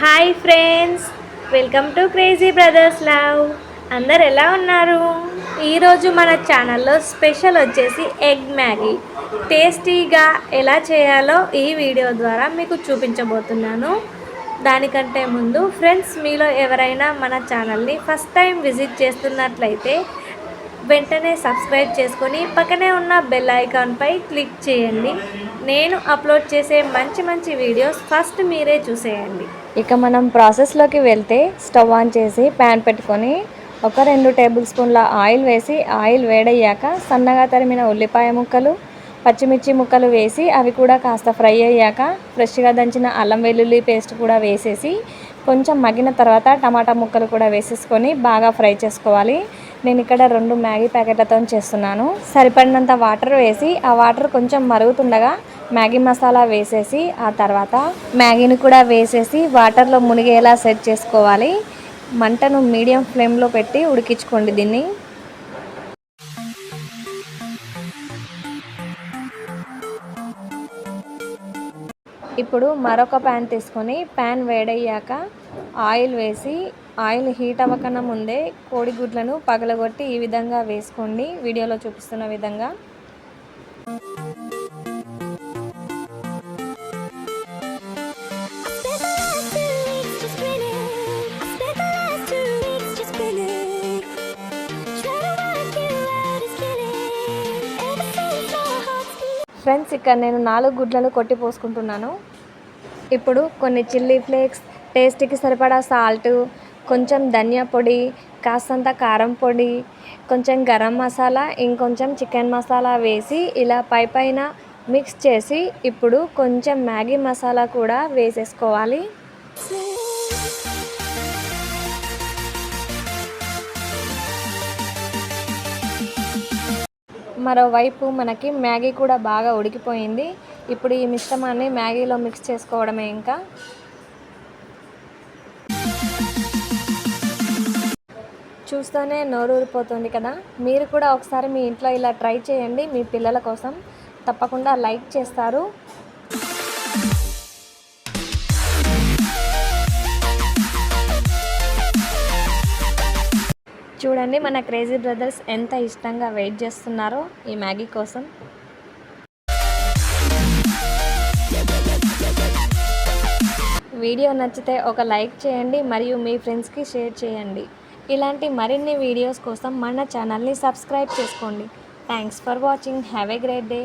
Hi friends welcome to crazy brothers love. అందరు ఎలా ఉన్నారు? ఈరోజు మన ఛానల్లో స్పెషల్ వచ్చేసి ఎగ్ మ్యాగీ. టేస్టీగా ఎలా చేయాలో ఈ వీడియో ద్వారా మీకు చూపించబోతున్నాను. దానికంటే ముందు ఫ్రెండ్స్ మీలో ఎవరైనా మన ఛానల్ని ఫస్ట్ టైం విజిట్ చేస్తున్నట్లయితే వెంటనే సబ్స్క్రైబ్ చేసుకొని పక్కనే ఉన్న బెల్ ఐకాన్పై క్లిక్ చేయండి. నేను అప్లోడ్ చేసే మంచి మంచి వీడియోస్ ఫస్ట్ మీరే చూసేయండి. ఇక మనం ప్రాసెస్లోకి వెళ్తే స్టవ్ ఆన్ చేసి ప్యాన్ పెట్టుకొని ఒక రెండు టేబుల్ స్పూన్ల ఆయిల్ వేసి ఆయిల్ వేడయ్యాక సన్నగా తరిమిన ఉల్లిపాయ ముక్కలు పచ్చిమిర్చి ముక్కలు వేసి అవి కూడా కాస్త ఫ్రై అయ్యాక ఫ్రెష్గా దంచిన అల్లం వెల్లుల్లి పేస్ట్ కూడా వేసేసి కొంచెం మగ్గిన తర్వాత టమాటా ముక్కలు కూడా వేసేసుకొని బాగా ఫ్రై చేసుకోవాలి. నేను ఇక్కడ రెండు మ్యాగీ ప్యాకెట్లతో చేస్తున్నాను. సరిపడినంత వాటర్ వేసి ఆ వాటర్ కొంచెం మరుగుతుండగా మ్యాగీ మసాలా వేసేసి ఆ తర్వాత మ్యాగీని కూడా వేసేసి వాటర్లో మునిగేలా సెట్ చేసుకోవాలి. మంటను మీడియం ఫ్లేమ్లో పెట్టి ఉడికించుకోండి దీన్ని. ఇప్పుడు మరొక ప్యాన్ తీసుకొని ప్యాన్ వేడయ్యాక ఆయిల్ వేసి ఆయిల్ హీట్ అవ్వకన్నా ముందే కోడిగుడ్లను పగలగొట్టి ఈ విధంగా వేసుకోండి. వీడియోలో చూపిస్తున్న విధంగా. ఫ్రెండ్స్ ఇక్కడ నేను నాలుగు గుడ్లను కొట్టి పోసుకుంటున్నాను. ఇప్పుడు కొన్ని చిల్లీ ఫ్లేక్స్ టేస్ట్కి సరిపడా సాల్ట్ కొంచెం ధనియా పొడి కాస్తంత కారం పొడి కొంచెం గరం మసాలా ఇంకొంచెం చికెన్ మసాలా వేసి ఇలా పై పైన మిక్స్ చేసి ఇప్పుడు కొంచెం మ్యాగీ మసాలా కూడా వేసేసుకోవాలి. మరోవైపు మనకి మ్యాగీ కూడా బాగా ఉడికిపోయింది. ఇప్పుడు ఈ మిశ్రమాన్ని మ్యాగీలో మిక్స్ చేసుకోవడమే ఇంకా. చూస్తూనే నోరు ఊరిపోతుంది కదా. మీరు కూడా ఒకసారి మీ ఇంట్లో ఇలా ట్రై చేయండి మీ పిల్లల కోసం. తప్పకుండా లైక్ చేస్తారు. చూడండి మన క్రేజీ బ్రదర్స్ ఎంత ఇష్టంగా వెయిట్ చేస్తున్నారో ఈ మ్యాగీ కోసం. వీడియో నచ్చితే ఒక లైక్ చేయండి మరియు మీ ఫ్రెండ్స్కి షేర్ చేయండి. ఇలాంటి మరిన్ని వీడియోస్ కోసం మన ఛానల్ని సబ్స్క్రైబ్ చేసుకోండి. Thanks for watching have a great day